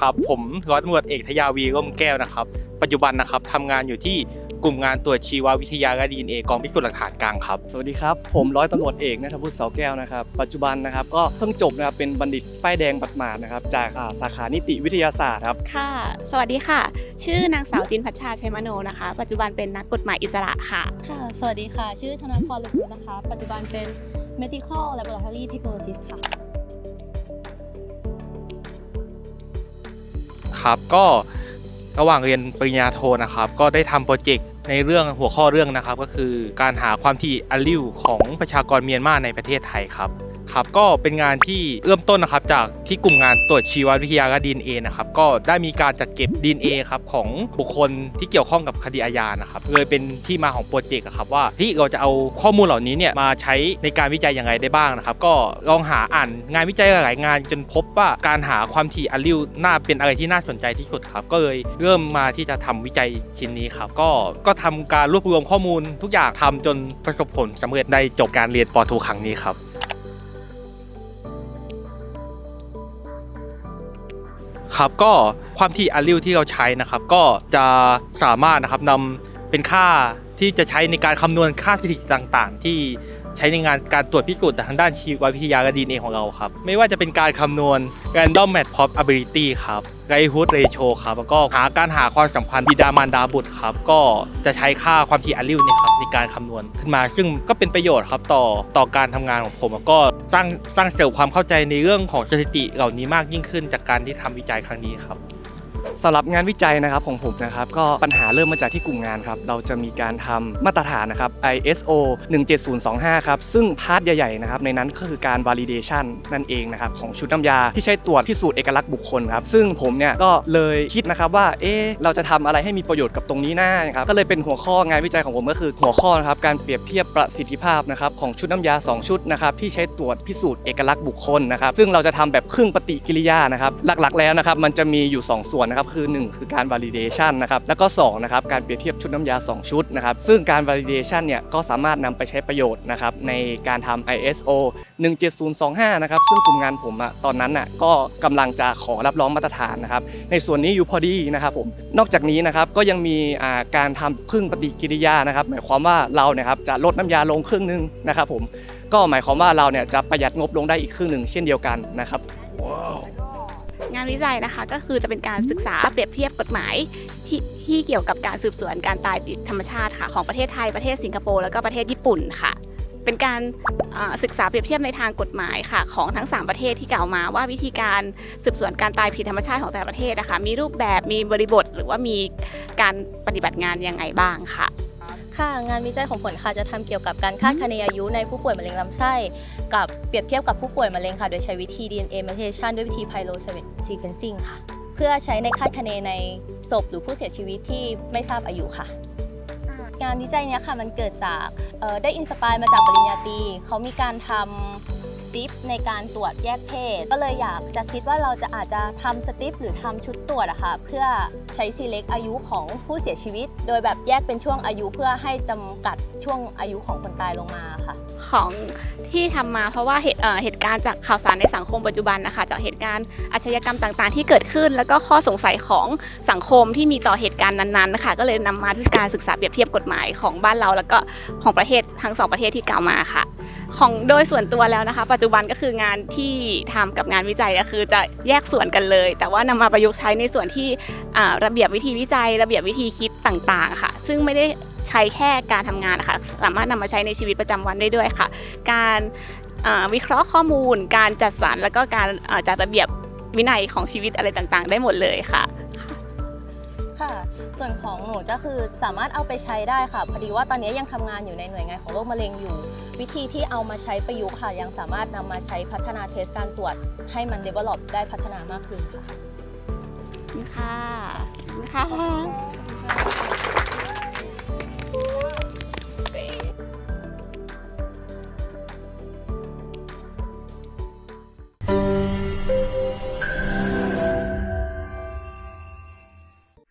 ครับผมร้อยตำรวจเอกทยาวีร่มแก้วนะครับ ปัจจุบันนะครับทำงานอยู่ที่กลุ่มงานตรวจชีววิทยาและดีเอกองพิสูจน์หลักฐานกลางครับ สวัสดีครับ ผมร้อยตำรวจเอกนัทวุฒิเสาแก้วนะครับ ปัจจุบันนะครับก็เพิ่งจบนะครับเป็นบัณฑิตป้ายแดงบัดหมาดนะครับจากอ่าสาขานิติวิทยาศาสตร์ครับ ค่ะ สวัสดีค่ะ ชื่อนางสาวจินพัชชาชัยมโนนะคะ ปัจจุบันเป็นนักกฎหมายอิสระค่ะ ค่ะ สวัสดีค่ะ ชื่อธนพรลุกุลนะคะ ปัจจุบันเป็น medical laboratory technologist ค่ะ ครับ ก็ระหว่างเรียนปริญญาโทนะครับ ก็ได้ทำโปรเจกต์ในเรื่องหัวข้อเรื่องนะครับ ก็คือการหาความถี่อัลลิวของประชากรเมียนมาในประเทศไทยครับ ครับก็เป็นงานที่เริ่มต้นนะครับจากที่กลุ่มงานตรวจชีววิทยาและดีเอนะครับก็ได้มีการจัดเก็บดีเอครับของบุคคลที่เกี่ยวข้องกับคดีอาญานะครับเลยเป็นที่มาของโปรเจกต์ครับว่าที่เราจะเอาข้อมูลเหล่านี้เนี่ยมาใช้ในการวิจัยอย่างไรได้บ้างนะครับก็ลองหาอ่านงานวิจัยหลายงานจนพบว่าการหาความถี่อัลลิวน่าเป็นอะไรที่น่าสนใจที่สุดครับก็เลยเริ่มมาที่จะทำวิจัยชิ้นนี้ครับก็ก็ทำการรวบรวมข้อมูลทุกอย่างทำจนประสบผลสำเร็จได้จบการเรียนปอโทครั้งนี้ครับ ครับก็ความถี่อาริวที่เราใช้นะครับก็จะสามารถนะครับนำเป็นค่าที่จะใช้ในการคำนวณค่าสถิติต่างๆ ที่ ใช้ในงานการตรวจพิสูจน์ทางด้านชีววิทยาและดีเอของเราครับ ไม่ว่าจะเป็นการคำนวณ random match probability ครับ likelihood ratio ครับแล้วก็หาการหาความสัมพันธ์บิดามารดาบุตรครับ ก็จะใช้ค่าความถี่อัลลิวเนี่ยครับในการคำนวณขึ้นมา ซึ่งก็เป็นประโยชน์ครับต่อต่อการทำงานของผมแล้วก็สร้างสร้างเสริมความเข้าใจในเรื่องของสถิติเหล่านี้มากยิ่งขึ้นจากการที่ทำวิจัยครั้งนี้ครับ สำหรับงานวิจัยนะครับของผมนะครับก็ปัญหาเริ่มมาจากที่กลุ่มงานครับเราจะมีการทำมาตรฐานนะครับ ISO 17025 ครับ ซึ่งพาร์ทใหญ่ๆนะครับในนั้นก็คือการ validation นั่นเองนะครับของชุดน้ำยาที่ใช้ตรวจพิสูจน์เอกลักษณ์บุคคลครับ ซึ่งผมเนี่ยก็เลยคิดนะครับว่าเอ๊เราจะทำอะไรให้มีประโยชน์กับตรงนี้หน้านะครับก็เลยเป็นหัวข้องานวิจัยของผมก็คือหัวข้อนะครับการเปรียบเทียบประสิทธิภาพนะครับของชุดน้ำยา 2 ชุดนะครับที่ใช้ตรวจพิสูจน์เอกลักษณ์บุคคลนะครับซึ่งเราจะทำแบบครึ่งปฏิกิริยานะครับหลักๆ แล้วนะครับมันจะมีอยู่ 2 ส่วนนะครับคือ 1 คือการ validation นะครับแล้วก็2นะครับการเปรียบเทียบชุดน้ำยา 2 ชุดนะครับซึ่งการ validation เนี่ยก็สามารถนำไปใช้ประโยชน์นะครับในการทำ ISO 17025 นะครับซึ่งกลุ่มงานผมอะตอนนั้นอะก็กำลังจะขอรับรองมาตรฐานนะครับในส่วนนี้อยู่พอดีนะครับผมนอกจากนี้นะครับก็ยังมีการทำครึ่งปฏิกิริยานะครับหมายความว่าเราเนี่ยครับจะลดน้ำยาลงครึ่งหนึงนะครับผมก็หมายความว่าเราเนี่ยจะประหยัดงบลงได้อีกครึ่งหนึ่งเช่นเดียวกันนะครับ งานวิจัยนะคะ ก็คือจะเป็นการศึกษาเปรียบเทียบกฎหมายที่ที่เกี่ยวกับการสืบสวนการตายผิดธรรมชาติค่ะ ของประเทศไทยประเทศสิงคโปร์แล้วก็ประเทศญี่ปุ่นค่ะ เป็นการศึกษาเปรียบเทียบในทางกฎหมายค่ะ ของทั้ง 3 ประเทศที่กล่าวมาว่าวิธีการสืบสวนการตายผิดธรรมชาติของแต่ละประเทศนะคะ มีรูปแบบมีบริบทหรือว่ามีการปฏิบัติงานยังไงบ้างค่ะ ค่ะ งานวิจัยของผลค่ะจะทำเกี่ยวกับการคาดคะเนอายุในผู้ป่วยมะเร็งลำไส้ กับเปรียบเทียบกับผู้ป่วยมะเร็งค่ะ โดยใช้วิธี DNA mutation ด้วยวิธี pyro sequencing ค่ะ เพื่อใช้ในคาดคะเนในศพหรือผู้เสียชีวิตที่ไม่ทราบอายุค่ะ งานวิจัยนี้ค่ะมันเกิดจากได้อินสปายมาจากปริญญาตรีเขามีการทำส ติปในการตรวจแยกเพศ ก็เลยอยากจะคิดว่าเราจะอาจจะทำสติปหรือทำชุดตรวจอะค่ะเพื่อใช้ select อายุของผู้เสียชีวิต โดยแบบแยกเป็นช่วงอายุเพื่อให้จำกัดช่วงอายุของคนตายลงมาค่ะ ของที่ทำมาเพราะว่าเหตุเหตุการณ์จากข่าวสารในสังคมปัจจุบันนะคะ จากเหตุการณ์อาชญากรรมต่างๆ ที่เกิดขึ้น แล้วก็ข้อสงสัยของสังคมที่มีต่อเหตุการณ์นั้นๆนะคะก็เลยนำมาที่การศึกษาเปรียบเทียบกฎหมายของบ้านเรา แล้วก็ของประเทศทั้งสองประเทศที่กล่าวมาค่ะ ของโดยส่วนตัวแล้วนะคะ ปัจจุบันก็คืองานที่ทำกับงานวิจัยก็คือจะแยกส่วนกันเลย แต่ว่านำมาประยุกต์ใช้ในส่วนที่ระเบียบวิธีวิจัย ระเบียบวิธีคิดต่างๆ ค่ะ ซึ่งไม่ได้ใช้แค่การทำงานนะคะ สามารถนำมาใช้ในชีวิตประจำวันได้ด้วยค่ะ การวิเคราะห์ข้อมูล การจัดสรรแล้วก็การจัดระเบียบวินัยของชีวิตอะไรต่างๆ ได้หมดเลยค่ะ ส่วนของหนูก็คือสามารถเอาไปใช้ได้ค่ะ พอดีว่าตอนนี้ยังทำงานอยู่ในหน่วยงานของโรคมะเร็งอยู่ วิธีที่เอามาใช้ประยุกต์ค่ะ ยังสามารถนำมาใช้พัฒนาเทสการตรวจ ให้มัน develop ได้พัฒนามากขึ้นค่ะขอบคุณค่ะขอบคุณค่ะ